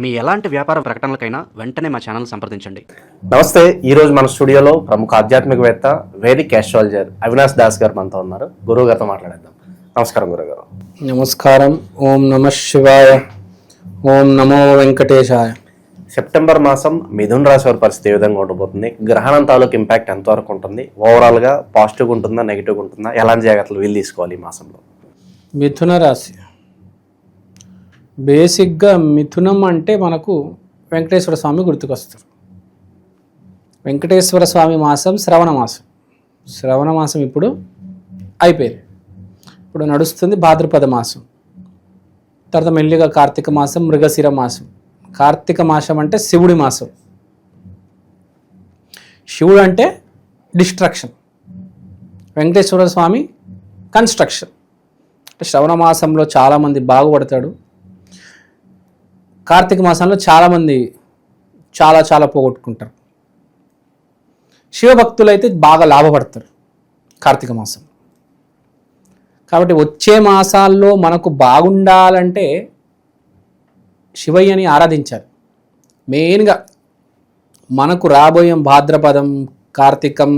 మీ ఎలాంటి వ్యాపార ప్రకటనలకైనా వెంటనే మా ఛానల్ సంప్రదించండి. నమస్తే ఈ రోజు మన స్టూడియోలో ప్రముఖ ఆధ్యాత్మికవేత్త వేదిక్ ఆస్ట్రాలజర్ అవినాష్ దాస్ గారు మనతో ఉన్నారు. గురువు గారితో మాట్లాడేద్దాం. నమస్కారం గురువు గారు. నమస్కారం. ఓం నమ శివాయ. ఓం నమో వెంకటేశాయ. సెప్టెంబర్ మాసం మిథున్ రాశి వారి పరిస్థితి ఏ విధంగా ఉండబోతుంది? గ్రహణం తాలూకు ఇంపాక్ట్ ఎంతవరకు ఉంటుంది? ఓవరాల్గా పాజిటివ్ ఉంటుందా నెగిటివ్ ఉంటుందా? ఎలాంటి జాగ్రత్తలు వీలు తీసుకోవాలి ఈ మాసంలో? మిథున రాశి. బేసిక్గా మిథునం అంటే మనకు వెంకటేశ్వర స్వామి గుర్తుకొస్తారు. వెంకటేశ్వర స్వామి మాసం శ్రవణ మాసం. శ్రవణ మాసం ఇప్పుడు అయిపోయింది. ఇప్పుడు నడుస్తుంది భాద్రపద మాసం. తర్వాత మెల్లిగా కార్తీక మాసం మృగశిర మాసం. కార్తీక మాసం అంటే శివుడి మాసం. శివుడు అంటే డిస్ట్రక్షన్. వెంకటేశ్వర స్వామి కన్స్ట్రక్షన్. అంటే శ్రవణ మాసంలో చాలామంది బాగుపడతాడు. కార్తీక మాసంలో చాలామంది చాలా చాలా పోగొట్టుకుంటారు. శివభక్తులు అయితే బాగా లాభపడతారు కార్తీక మాసం. కాబట్టి వచ్చే మాసాల్లో మనకు బాగుండాలంటే శివయ్యని ఆరాధించాలి. మెయిన్గా మనకు రాబోయే భాద్రపదం కార్తీకం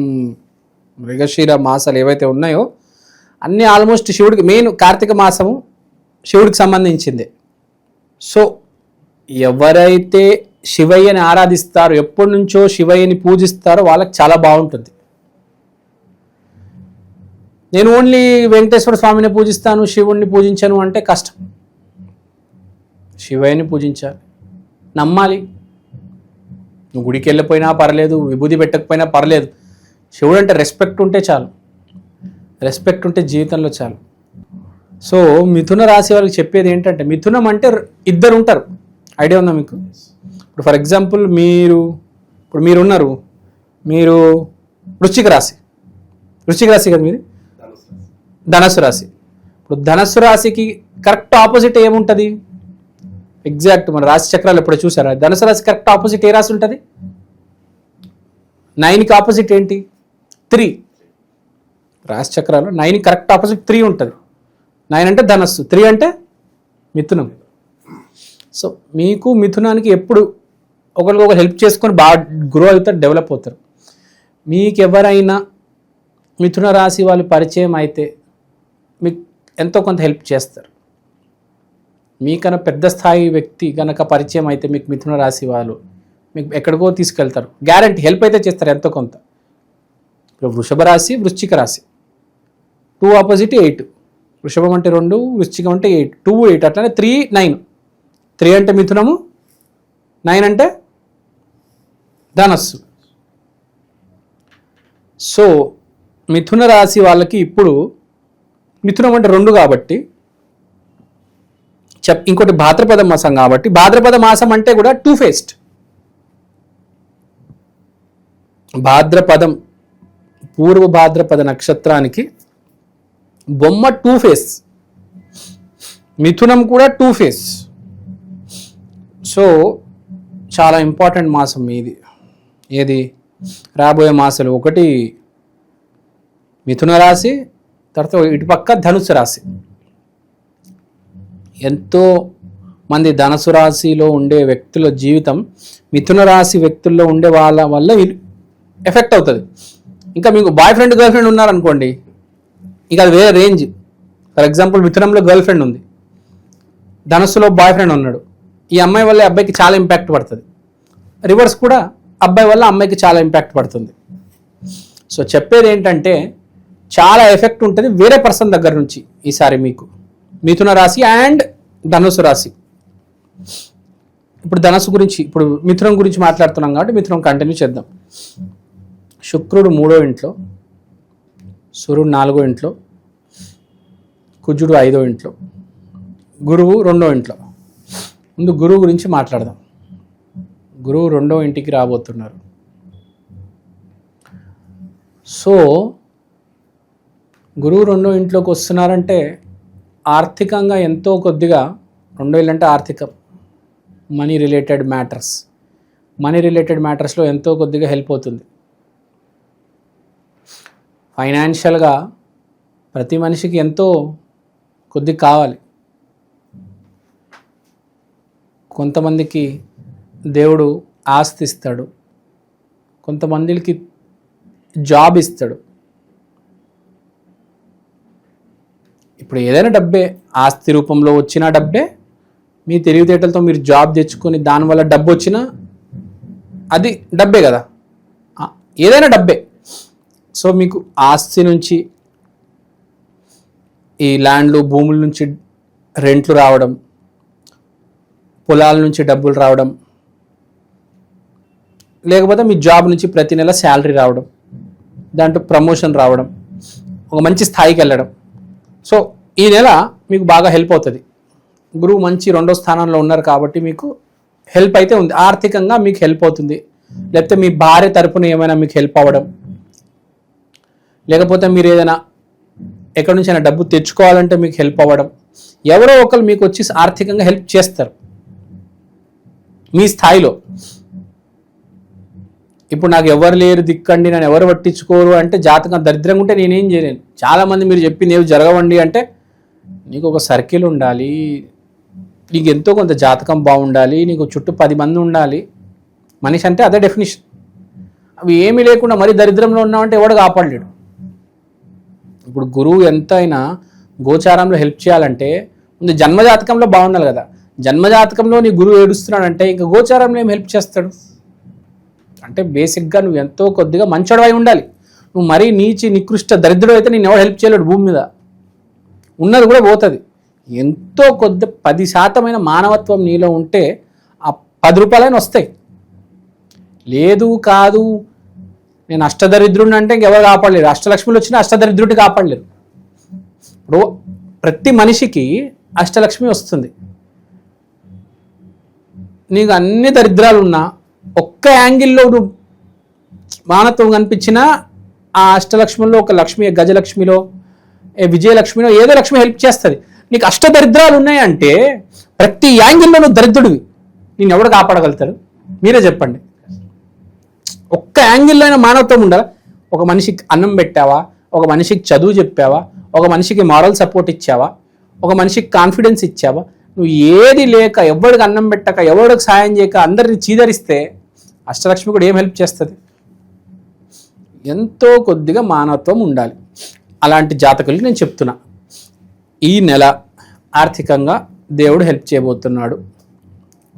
మృగశిర మాసాలు ఏవైతే ఉన్నాయో అన్నీ ఆల్మోస్ట్ శివుడికి మెయిన్ కార్తీక మాసము శివుడికి సంబంధించిందే. సో ఎవరైతే శివయ్యని ఆరాధిస్తారో ఎప్పటి నుంచో శివయ్యని పూజిస్తారో వాళ్ళకి చాలా బాగుంటుంది. నేను ఓన్లీ వెంకటేశ్వర స్వామిని పూజిస్తాను శివుణ్ణి పూజించను అంటే కష్టం. శివయ్యని పూజించాలి. నమ్మాలి. నువ్వు గుడికి వెళ్ళిపోయినా పర్లేదు విభూతి పెట్టకపోయినా పర్లేదు. శివుడు అంటే రెస్పెక్ట్ ఉంటే చాలు. రెస్పెక్ట్ ఉంటే జీవితంలో చాలు. సో మిథున రాశి వాళ్ళకి చెప్పేది ఏంటంటే మిథునం అంటే ఇద్దరు ఉంటారు. ఐడియా ఉందా మీకు? ఇప్పుడు ఫర్ ఎగ్జాంపుల్ మీరు ఇప్పుడు మీరున్నారు మీరు వృశ్చిక రాశి. వృశ్చిక రాశి కదా మీది? ధనస్సు రాశి. ఇప్పుడు ధనస్సు రాశికి కరెక్ట్ ఆపోజిట్ ఏముంటుంది? ఎగ్జాక్ట్ మన రాశి చక్రాలు ఎప్పుడు చూసారా? ధనుసు రాశి కరెక్ట్ ఆపోజిట్ ఏ రాశి ఉంటుంది? నైన్కి ఆపోజిట్ ఏంటి? త్రీ. రాశి చక్రాలు నైన్ కరెక్ట్ ఆపోజిట్ త్రీ ఉంటుంది. నైన్ అంటే ధనస్సు. త్రీ అంటే మిథునం. సో మీకు మిథునానికి ఎప్పుడు ఒకరికొకరు హెల్ప్ చేసుకొని బాగా గ్రో అవుతారు డెవలప్ అవుతారు. మీకు ఎవరైనా మిథున రాశి వాళ్ళు పరిచయం అయితే మీకు ఎంతో కొంత హెల్ప్ చేస్తారు. మీకన్నా పెద్ద స్థాయి వ్యక్తి కనుక పరిచయం అయితే మీకు మిథున రాశి వాళ్ళు మీకు ఎక్కడికో తీసుకెళ్తారు. గ్యారంటీ హెల్ప్ అయితే చేస్తారు ఎంతో కొంత. ఇప్పుడు వృషభ రాశి వృశ్చిక రాశి. టూ ఆపోజిట్ ఎయిట్ వృషభం అంటే రెండు వృశ్చికం అంటే ఎయిట్ టూ ఎయిట్ అట్లానే త్రీ నైన్ త్రీ అంటే మిథునము నైన్ అంటే ధనస్సు. సో మిథున రాశి వాళ్ళకి ఇప్పుడు మిథునం అంటే రెండు కాబట్టి చెప్ ఇంకోటి భాద్రపద మాసం కాబట్టి భాద్రపద మాసం అంటే కూడా టూ ఫేస్ట్. భాద్రపదం పూర్వ భాద్రపద నక్షత్రానికి బొమ్మ టూ ఫేస్. మిథునం కూడా టూ ఫేస్. సో చాలా ఇంపార్టెంట్ మాసం ఇది. ఏది? రాబోయే మాసాలు ఒకటి మిథున రాశి తర్వాత ఇటుపక్క ధనుసు రాశి. ఎంతో మంది ధనుసు రాశిలో ఉండే వ్యక్తుల జీవితం మిథున రాశి వ్యక్తుల్లో ఉండే వాళ్ళ వల్ల ఎఫెక్ట్ అవుతుంది. ఇంకా మీకు బాయ్ ఫ్రెండ్ గర్ల్ ఫ్రెండ్ ఉన్నారనుకోండి ఇంకా అది వేరే రేంజ్ ఫర్ ఎగ్జాంపుల్ మిథునంలో గర్ల్ ఫ్రెండ్ ఉంది. ధనుస్సులో బాయ్ ఫ్రెండ్ ఉన్నాడు. ఈ అమ్మాయి వల్ల అబ్బాయికి చాలా ఇంపాక్ట్ పడుతుంది. రివర్స్ కూడా అబ్బాయి వల్ల అమ్మాయికి చాలా ఇంపాక్ట్ పడుతుంది. సో చెప్పేది ఏంటంటే చాలా ఎఫెక్ట్ ఉంటుంది వేరే పర్సన్ దగ్గర నుంచి ఈసారి మీకు. మిథున రాశి అండ్ ధనుసు రాశి. ఇప్పుడు ధనస్సు గురించి ఇప్పుడు మిథునం గురించి మాట్లాడుతున్నాం కాబట్టి మిథునం కంటిన్యూ చేద్దాం. శుక్రుడు మూడో ఇంట్లో సూర్యుడు నాలుగో ఇంట్లో కుజుడు ఐదో ఇంట్లో గురువు రెండో ఇంట్లో. ముందు గురువు గురించి మాట్లాడదాం. గురువు రెండో ఇంటికి రాబోతున్నారు. సో గురువు రెండో ఇంట్లోకి వస్తున్నారంటే ఆర్థికంగా ఎంతో కొద్దిగా రెండో ఇల్లు అంటే ఆర్థికం money related matters. Money related మ్యాటర్స్లో ఎంతో కొద్దిగా హెల్ప్ అవుతుంది. ఫైనాన్షియల్గా ప్రతి మనిషికి ఎంతో కొద్దిగా కావాలి. కొంతమందికి దేవుడు ఆస్తి ఇస్తాడు కొంతమందికి జాబ్ ఇస్తాడు. ఇప్పుడు ఏదైనా డబ్బే ఆస్తి రూపంలో వచ్చిన డబ్బే మీ తెలివితేటలతో మీరు జాబ్ తెచ్చుకొని దానివల్ల డబ్బు వచ్చినా అది డబ్బే కదా. ఏదైనా డబ్బే. సో మీకు ఆస్తి నుంచి ఈ ల్యాండ్లు భూముల నుంచి రెంట్లు రావడం పొలాల నుంచి డబ్బులు రావడం. లేకపోతే మీ జాబ్ నుంచి ప్రతి నెల శాలరీ రావడం. దాంట్లో ప్రమోషన్ రావడం. ఒక మంచి స్థాయికి వెళ్ళడం. సో ఈ నెల మీకు బాగా హెల్ప్ అవుతుంది. గురువు మంచి రెండో స్థానంలో ఉన్నారు కాబట్టి మీకు హెల్ప్ అయితే ఉంది. ఆర్థికంగా మీకు హెల్ప్ అవుతుంది. లేకపోతే మీ భార్య తరపున ఏమైనా మీకు హెల్ప్ అవ్వడం. లేకపోతే మీరు ఏదైనా ఎక్కడి నుంచి డబ్బు తెచ్చుకోవాలంటే మీకు హెల్ప్ అవ్వడం. ఎవరో ఒకరు మీకు వచ్చి ఆర్థికంగా హెల్ప్ చేస్తారు. మీ స్థాయిలో. ఇప్పుడు నాకు ఎవరు లేరు దిక్కండి నన్ను ఎవరు పట్టించుకోరు అంటే జాతకం దరిద్రంగా ఉంటే నేనేం చేయలేను. చాలామంది మీరు చెప్పింది ఏవి జరగవండి అంటే నీకు ఒక సర్కిల్ ఉండాలి నీకు ఎంతో కొంత జాతకం బాగుండాలి నీకు చుట్టూ పది మంది ఉండాలి. మనిషి అంటే అదే డెఫినేషన్ అవి ఏమీ లేకుండా మరీ దరిద్రంలో ఉన్నామంటే ఎవడు కాపాడలేడు. ఇప్పుడు గురువు ఎంత అయినా గోచారంలో హెల్ప్ చేయాలంటే ముందు జన్మజాతకంలో బాగుండాలి కదా. జన్మజాతకంలో నీ గురువు ఏడుస్తున్నాడంటే ఇంకా గోచారంలో ఏం హెల్ప్ చేస్తాడు? అంటే బేసిక్గా నువ్వు ఎంతో కొద్దిగా మంచోడవై ఉండాలి. నువ్వు మరీ నీచి నికృష్ట దరిద్రుడు అయితే నేను ఎవరు హెల్ప్ చేయలేడు భూమి మీద. ఉన్నది కూడా పోతుంది. ఎంతో కొద్ది పది శాతమైన మానవత్వం నీలో ఉంటే ఆ పది రూపాయలైనా వస్తాయి. లేదు కాదు. నేను అష్టదరిద్రుడిని అంటే ఇంకెవరు కాపాడలేరు. అష్టలక్ష్మిలు వచ్చినా అష్టదరిద్రుడిని కాపాడలేరు. ఇప్పుడు ప్రతి మనిషికి అష్టలక్ష్మి వస్తుంది. నీకు అన్ని దరిద్రాలు ఉన్నా ఒక్క యాంగిల్లో నువ్వు మానత్వం కనిపించినా ఆ అష్టలక్ష్మిలో ఒక లక్ష్మి గజలక్ష్మిలో ఏ విజయలక్ష్మిలో ఏదో లక్ష్మి హెల్ప్ చేస్తుంది. నీకు అష్ట దరిద్రాలు ఉన్నాయంటే ప్రతి యాంగిల్లో నువ్వు దరిద్రుడివి. నేను ఎవడు కాపాడగలుగుతాడు? మీరే చెప్పండి. ఒక్క యాంగిల్లో అయినా మానవత్వం ఉండాలి? ఒక మనిషికి అన్నం పెట్టావా? ఒక మనిషికి చదువు చెప్పావా? ఒక మనిషికి మారల్ సపోర్ట్ ఇచ్చావా? ఒక మనిషికి కాన్ఫిడెన్స్ ఇచ్చావా? నువ్వు ఏది లేక ఎవడికి అన్నం పెట్టక ఎవడికి సాయం చేయక అందరిని చీదరిస్తే అష్టలక్ష్మి కూడా ఏం హెల్ప్ చేస్తుంది? ఎంతో కొద్దిగా మానవత్వం ఉండాలి. అలాంటి జాతకులకి నేను చెప్తున్నా. ఈ నెల ఆర్థికంగా దేవుడు హెల్ప్ చేయబోతున్నాడు.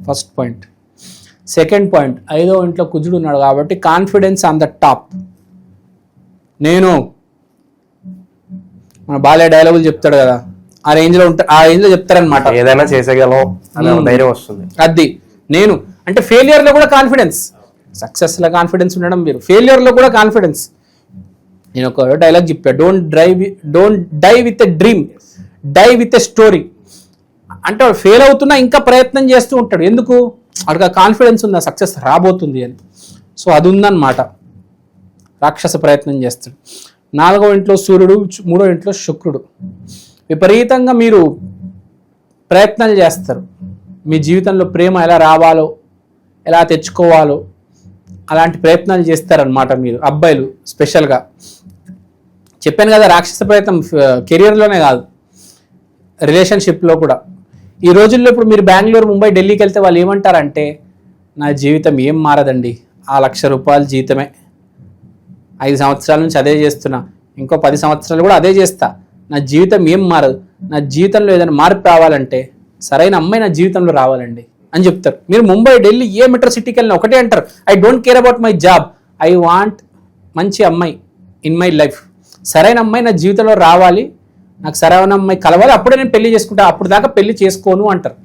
First point. సెకండ్ పాయింట్ ఐదో ఇంట్లో కుజుడు ఉన్నాడు కాబట్టి కాన్ఫిడెన్స్ ఆన్ ద టాప్. నేను మన బాల్య డైలాగులు చెప్తాడు కదా ఆ రేంజ్లో ఉంటా ఆ రేంజ్లో చెప్తారనమాట ఏదైనా చేసేయగలం అనే ధైర్యం వస్తుంది. అది నేను అంటే failure లో కూడా కాన్ఫిడెన్స్ సక్సెస్లో కాన్ఫిడెన్స్ ఉండడం మీరు Failure లో కూడా కాన్ఫిడెన్స్ నేను ఒక డైలాగ్ చెప్పా don't drive don't die with a dream die with a story అంటే ఫెయిల్ అవుతున్నా ఇంకా ప్రయత్నం చేస్తూ ఉంటాడు. ఎందుకు? వాడికి కాన్ఫిడెన్స్ ఉందా సక్సెస్ రాబోతుంది అని. సో అది ఉందన్నమాట. రాక్షస ప్రయత్నం చేస్తాడు. నాలుగో ఇంట్లో సూర్యుడు మూడో ఇంట్లో శుక్రుడు. విపరీతంగా మీరు ప్రయత్నాలు చేస్తారు. మీ జీవితంలో ప్రేమ ఎలా రావాలో ఎలా తెచ్చుకోవాలో అలాంటి ప్రయత్నాలు చేస్తారనమాట మీరు. అబ్బాయిలు స్పెషల్గా. చెప్పాను కదా రాక్షస ప్రయత్నం కెరియర్లోనే కాదు రిలేషన్షిప్లో కూడా. ఈ రోజుల్లో ఇప్పుడు మీరు బెంగళూరు ముంబై ఢిల్లీకి వెళ్తే వాళ్ళు ఏమంటారంటే నా జీవితం ఏం మారదండి ఆ లక్ష రూపాయల జీతమే. ఐదు సంవత్సరాల నుంచి అదే చేస్తున్నా ఇంకో పది సంవత్సరాలు కూడా అదే చేస్తా. నా జీవితం ఏం మారదు? నా జీవితంలో ఏదైనా మార్పు రావాలంటే సరైన అమ్మాయి నా జీవితంలో రావాలండి అని చెప్తారు. మీరు ముంబై ఢిల్లీ ఏ మెట్రో సిటీకి వెళ్ళినా ఒకటే అంటారు. I don't care about my job I want మంచి అమ్మాయి ఇన్ మై లైఫ్ సరైన అమ్మాయి నా జీవితంలో రావాలి. నాకు సరైన అమ్మాయి కలవాలి. అప్పుడే నేను పెళ్ళి చేసుకుంటా. అప్పుడు దాకా పెళ్ళి చేసుకోను అంటారు.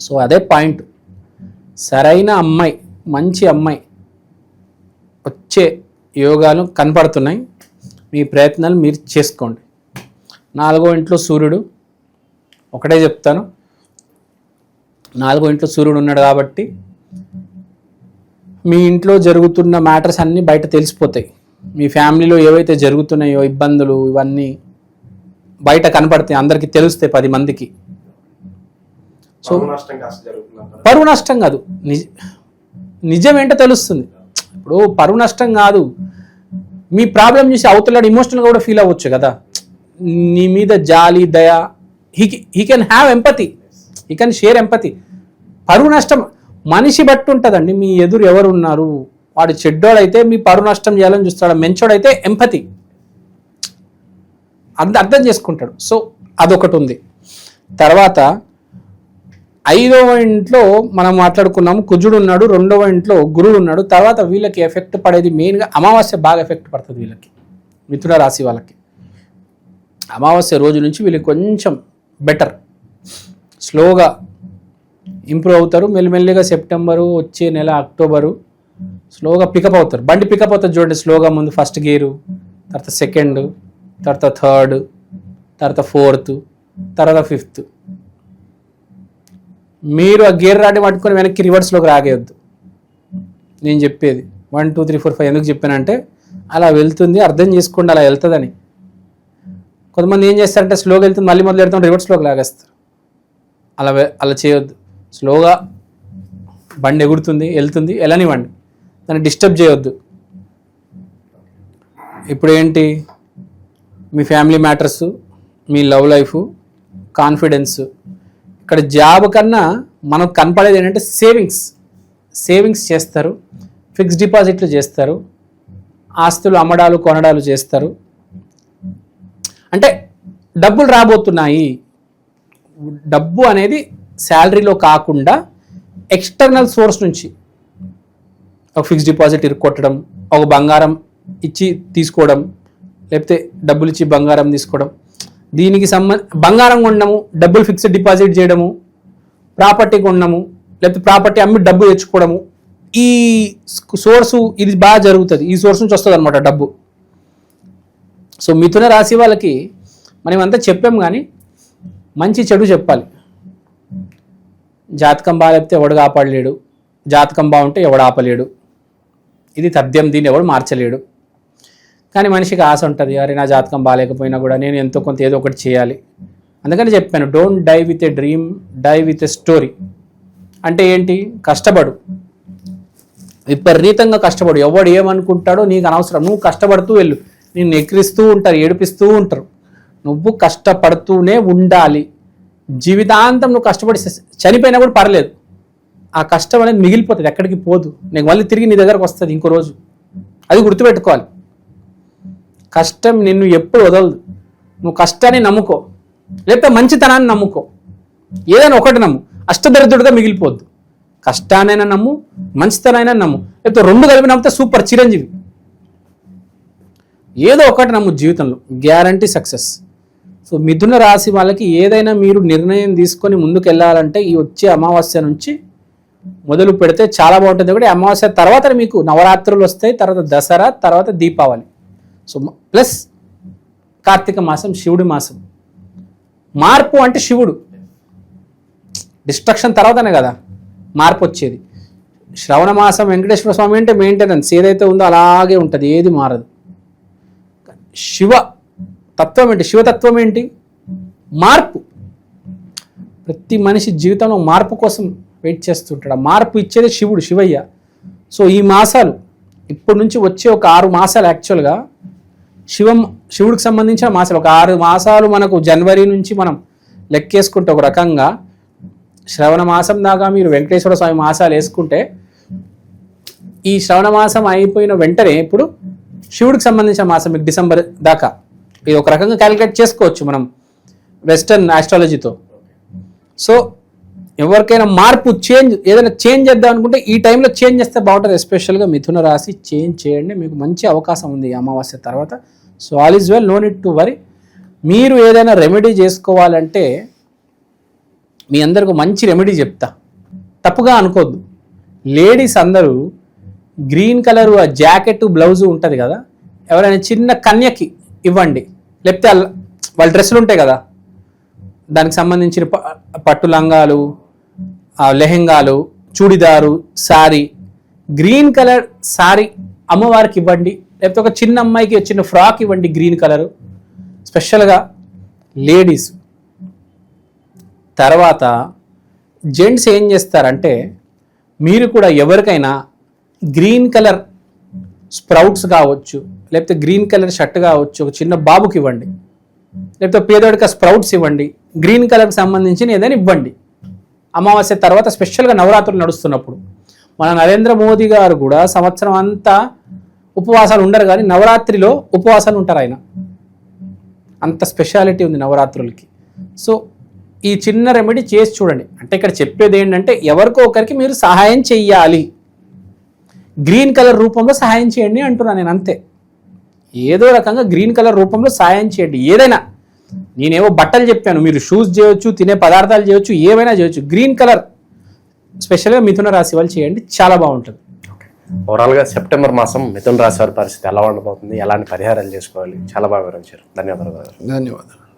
సో అదే పాయింట్ సరైన అమ్మాయి మంచి అమ్మాయి వచ్చే యోగాలు కనపడుతున్నాయి. మీ ప్రయత్నాలు మీరు చేసుకోండి. నాలుగో ఇంట్లో సూర్యుడు ఒకటే చెప్తాను. నాలుగో ఇంట్లో సూర్యుడు ఉన్నాడు కాబట్టి మీ ఇంట్లో జరుగుతున్న మ్యాటర్స్ అన్నీ బయట తెలిసిపోతాయి. మీ ఫ్యామిలీలో ఏవైతే జరుగుతున్నాయో ఇబ్బందులు ఇవన్నీ బయట కనపడతాయి. అందరికీ తెలుస్తాయి పది మందికి. సో పరువు నష్టం కాదు. నిజ నిజం ఏంటో తెలుస్తుంది. ఇప్పుడు పరువు నష్టం కాదు. మీ ప్రాబ్లం చూసి అవతలాడు ఇమోషనల్గా కూడా ఫీల్ అవ్వచ్చు కదా. నీ మీద జాలి దయ he he can have empathy he can share empathy పరువు నష్టం మనిషి బట్టి ఉంటుందండి. మీ ఎదురు ఎవరు ఉన్నారు వాడు చెడ్డోడైతే మీ పరువు నష్టం చేయాలని చూస్తాడు. మంచోడైతే ఎంపతి అంత అర్థం చేసుకుంటాడు. సో అదొకటి ఉంది. తర్వాత ఐదవ ఇంట్లో మనం మాట్లాడుకున్నాం కుజుడు ఉన్నాడు రెండవ ఇంట్లో గురుడు ఉన్నాడు. తర్వాత వీళ్ళకి ఎఫెక్ట్ పడేది మెయిన్గా అమావాస్య బాగా ఎఫెక్ట్ పడుతుంది వీళ్ళకి మిథున రాశి వాళ్ళకి. అమావాస్య రోజు నుంచి వీళ్ళకి కొంచెం బెటర్ స్లోగా ఇంప్రూవ్ అవుతారు. మెల్లిమెల్లిగా సెప్టెంబరు వచ్చే నెల అక్టోబరు స్లోగా పికప్ అవుతారు. బండి పికప్ అవుతుంది చూడండి స్లోగా ముందు ఫస్ట్ గేరు తర్వాత సెకండ్ తర్వాత థర్డ్ తర్వాత ఫోర్త్ తర్వాత ఫిఫ్త్ మీరు ఆ గేర్ రాడ్ని పట్టుకొని వెనక్కి రివర్స్లోకి రాగేయద్దు. నేను చెప్పేది. One two three four five ఎందుకు చెప్పానంటే అలా వెళ్తుంది అర్థం చేసుకోండి అలా వెళ్తుందని. కొంతమంది ఏం చేస్తారంటే స్లోగా వెళ్తుంది మళ్ళీ మొదలు పెడతాం రివర్స్లోకి లాగేస్తారు. అలా అలా చేయొద్దు. స్లోగా బండి ఎగురుతుంది వెళ్తుంది వెళ్ళనివ్వండి. దాన్ని డిస్టర్బ్ చేయొద్దు. ఇప్పుడు ఏంటి? మీ ఫ్యామిలీ మ్యాటర్స్ మీ లవ్ లైఫ్ కాన్ఫిడెన్స్ ఇక్కడ జాబ్ కన్నా మనకు కనపడేది ఏంటంటే సేవింగ్స్. సేవింగ్స్ చేస్తారు ఫిక్స్ డిపాజిట్లు చేస్తారు ఆస్తులు అమ్మడాలు కొనడాలు చేస్తారు. అంటే డబ్బులు రాబోతున్నాయి. డబ్బు అనేది శాలరీలో కాకుండా ఎక్స్టర్నల్ సోర్స్ నుంచి ఒక ఫిక్స్ డిపాజిట్ ఇరుక్కొట్టడం ఒక బంగారం ఇచ్చి తీసుకోవడం లేకపోతే డబ్బులు ఇచ్చి బంగారం తీసుకోవడం దీనికి సంబంధ బంగారం కొనడము డబ్బులు ఫిక్స్డ్ డిపాజిట్ చేయడము ప్రాపర్టీ కొనడము లేకపోతే ప్రాపర్టీ అమ్మి డబ్బు తెచ్చుకోవడము ఈ సోర్సు ఇది బాగా జరుగుతుంది. ఈ సోర్స్ నుంచి వస్తుంది అనమాట డబ్బు. సో మిథున రాశి వాళ్ళకి మనం అంతా చెప్పాం కానీ మంచి చెడు చెప్పాలి. జాతకం బాగాలేపితే ఎవడు కాపాడలేడు. జాతకం బాగుంటే ఎవడు ఆపలేడు. ఇది తథ్యం దీన్ని ఎవడు మార్చలేడు. కానీ మనిషికి ఆశ ఉంటుంది అరే నా జాతకం బాగాలేకపోయినా కూడా నేను ఎంతో కొంత ఏదో ఒకటి చేయాలి. అందుకని చెప్పాను don't die with a dream die with a story అంటే ఏంటి? కష్టపడు. విపరీతంగా కష్టపడు. ఎవడు ఏమనుకుంటాడో నీకు అనవసరం. నువ్వు కష్టపడుతూ వెళ్ళు. నిన్ను ఎక్కిరిస్తూ ఉంటారు ఏడిపిస్తూ ఉంటారు. నువ్వు కష్టపడుతూనే ఉండాలి. జీవితాంతం నువ్వు కష్టపడి చనిపోయినా కూడా పర్లేదు. ఆ కష్టం అనేది మిగిలిపోతుంది ఎక్కడికి పోదు. నీకు మళ్ళీ తిరిగి నీ దగ్గరకు వస్తుంది ఇంకో రోజు. అది గుర్తుపెట్టుకోవాలి. కష్టం నిన్ను ఎప్పుడు వదలదు. నువ్వు కష్టాన్ని నమ్ముకో. లేకపోతే మంచితనాన్ని నమ్ముకో. ఏదైనా ఒకటి నమ్ము. అష్టదరిద్రుడిగా మిగిలిపోద్దు. కష్టానైనా నమ్ము మంచితనైనా నమ్ము. లేకపోతే రెండు కలిపి నమ్మితే సూపర్ చిరంజీవి. ఏదో ఒకటి నమ్ము జీవితంలో. Guarantee success. సో మిథున రాశి వాళ్ళకి ఏదైనా మీరు నిర్ణయం తీసుకొని ముందుకు వెళ్ళాలంటే ఈ వచ్చే అమావాస్య నుంచి మొదలు పెడితే చాలా బాగుంటుంది. కూడా అమావాస్య తర్వాత మీకు నవరాత్రులు వస్తాయి తర్వాత దసరా తర్వాత దీపావళి. సో ప్లస్ కార్తీక మాసం శివుడి మాసం. మార్పు అంటే శివుడు. డిస్ట్రక్షన్ తర్వాతనే కదా మార్పు వచ్చేది. శ్రవణ మాసం వెంకటేశ్వర స్వామి అంటే మెయింటెనెన్స్ ఏదైతే ఉందో అలాగే ఉంటుంది ఏది మారదు. శివ తత్వం ఏంటి? శివతత్వం ఏంటి? మార్పు. ప్రతి మనిషి జీవితంలో మార్పు కోసం వెయిట్ చేస్తుంటాడు. ఆ మార్పు ఇచ్చేది శివుడు శివయ్య. సో ఈ మాసాలు ఇప్పటి నుంచి వచ్చే ఒక ఆరు మాసాలు యాక్చువల్గా శివం శివుడికి సంబంధించిన మాసాలు. ఒక ఆరు మాసాలు మనకు జనవరి నుంచి మనం లెక్కేసుకుంటే ఒక రకంగా శ్రవణ మాసం దాకా మీరు వెంకటేశ్వర స్వామి మాసాలు వేసుకుంటే ఈ శ్రవణ మాసం అయిపోయిన వెంటనే ఇప్పుడు శివుడికి సంబంధించిన మాసం మీకు డిసెంబర్ దాకా. ఇది ఒక రకంగా క్యాలిక్యులేట్ చేసుకోవచ్చు మనం వెస్టర్న్ ఆస్ట్రాలజీతో. సో ఎవరికైనా మార్పు చేంజ్ ఏదైనా చేంజ్ చేద్దాం అనుకుంటే ఈ టైంలో చేంజ్ చేస్తే బాగుంటుంది. ఎస్పెషల్గా మిథున రాశి చేంజ్ చేయండి. మీకు మంచి అవకాశం ఉంది ఈ అమావాస్య తర్వాత. So all is well no it to worry మీరు ఏదైనా రెమెడీ చేసుకోవాలంటే మీ అందరికి మంచి రెమెడీ చెప్తా. తప్పుగా అనుకోద్దు. లేడీస్ అందరూ గ్రీన్ కలర్ ఆ జాకెట్ బ్లౌజ్ ఉంటుంది కదా ఎవరైనా చిన్న కన్యకి ఇవ్వండి. లేకపోతే వాళ్ళ డ్రెస్సులు ఉంటాయి కదా దానికి సంబంధించిన ప- పట్టు లంగాలు లెహెంగాలు చూడిదారు సారీ గ్రీన్ కలర్ సారీ అమ్మవారికి ఇవ్వండి. లేకపోతే ఒక చిన్న అమ్మాయికి చిన్న ఫ్రాక్ ఇవ్వండి గ్రీన్ కలరు స్పెషల్గా లేడీస్ తర్వాత జెంట్స్ ఏం చేస్తారంటే మీరు కూడా ఎవరికైనా గ్రీన్ కలర్ స్ప్రౌట్స్ కావచ్చు లేకపోతే గ్రీన్ కలర్ షర్ట్ కావచ్చు ఒక చిన్న బాబుకి ఇవ్వండి. లేకపోతే పేదోడికి స్ప్రౌట్స్ ఇవ్వండి. గ్రీన్ కలర్కి సంబంధించిన ఏదైనా ఇవ్వండి. అమావాస్య తర్వాత స్పెషల్గా నవరాత్రులు నడుస్తున్నప్పుడు మన నరేంద్ర మోదీ గారు కూడా సంవత్సరం అంతా ఉపవాసాలు ఉండరు కానీ నవరాత్రిలో ఉపవాసాలు ఉంటారు ఆయన. అంత స్పెషాలిటీ ఉంది నవరాత్రులకి. సో ఈ చిన్న రెమెడీ చేసి చూడండి. అంటే ఇక్కడ చెప్పేది ఏంటంటే ఎవరికో ఒకరికి మీరు సహాయం చెయ్యాలి. గ్రీన్ కలర్ రూపంలో సహాయం చేయండి అంటున్నా నేను అంతే. ఏదో రకంగా గ్రీన్ కలర్ రూపంలో సహాయం చేయండి. ఏదైనా నేనేవో బట్టలు చెప్పాను మీరు షూస్ చేయొచ్చు తినే పదార్థాలు చేయొచ్చు ఏమైనా చేయొచ్చు. గ్రీన్ కలర్ స్పెషల్గా మిథున రాశి వాళ్ళు చేయండి చాలా బాగుంటుంది. ఓవరాల్గా సెప్టెంబర్ మాసం మిథున రాశి వారి పరిస్థితి ఎలా ఉండబోతుంది? ఎలాంటి పరిహారాలు చేసుకోవాలి? చాలా బాగా వివరించారు. ధన్యవాదాలు ధన్యవాదాలు.